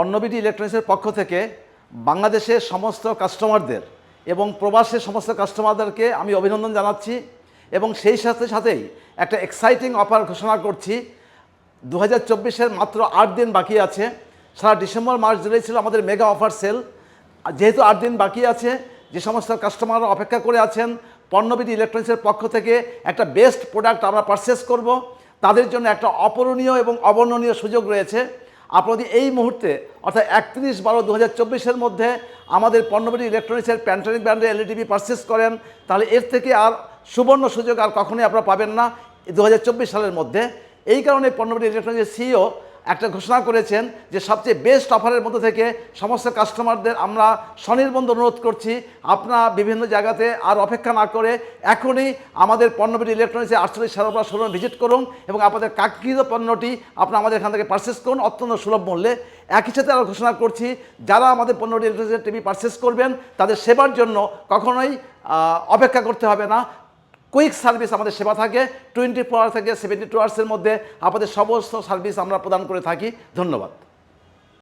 অন্নবিটি ইলেকট্রনিক্সের পক্ষ থেকে বাংলাদেশের সমস্ত কাস্টমারদের এবং প্রবাসের সমস্ত কাস্টমারদেরকে আমি অভিনন্দন জানাচ্ছি এবং সেই সাথে সাথেই একটা এক্সাইটিং অফার ঘোষণা করছি। দু হাজার মাত্র আট দিন বাকি আছে। সারা ডিসেম্বর মাস জুড়েই ছিল আমাদের মেগা অফার সেল যেহেতু আট দিন বাকি আছে, যে সমস্ত কাস্টমাররা অপেক্ষা করে আছেন পণ্যবিধি ইলেকট্রনিক্সের পক্ষ থেকে একটা বেস্ট প্রোডাক্ট আমরা পারচেস করব। তাদের জন্য একটা অপূরণীয় এবং অবর্ণনীয় সুযোগ রয়েছে। আপনারা এই মুহূর্তে, অর্থাৎ একত্রিশ বারো দু হাজার মধ্যে আমাদের পণ্যবিটি ইলেকট্রনিক্সের প্যান্টানিক ব্র্যান্ডে এলইডি টিভি পারচেস করেন, তাহলে এর থেকে আর সুবর্ণ সুযোগ আর কখনোই আপনারা পাবেন না দু হাজার চব্বিশ সালের মধ্যে। এই কারণে পণ্যবিধি ইলেকট্রনিক্সের সিইও একটা ঘোষণা করেছেন যে সবচেয়ে বেস্ট অফারের মধ্যে থেকে সমস্ত কাস্টমারদের আমরা স্বনির্বন্ধ অনুরোধ করছি আপনারা বিভিন্ন জায়গাতে আর অপেক্ষা না করে এখনই আমাদের পণ্যবিধি ইলেকট্রনিক্সের আটচল্লিশ সারপরা শোরুম ভিজিট করুন এবং আপনাদের কাঙ্ক্ষিত পণ্যটি আপনারা আমাদের এখান থেকে পারচেস করুন অত্যন্ত সুলভ মূল্যে। একই সাথে আমরা ঘোষণা করছি, যারা আমাদের পণ্যটি ইলেকট্রনিক্সের টিভি পারচেস করবেন, তাদের সেবার জন্য কখনোই অপেক্ষা করতে হবে না। কুইক সার্ভিস আমাদের সেবা থাকে টোয়েন্টি ফোর থেকে সেভেন্টি টু আওয়ার্সের মধ্যে আমাদের সমস্ত সার্ভিস আমরা প্রদান করে থাকি। ধন্যবাদ।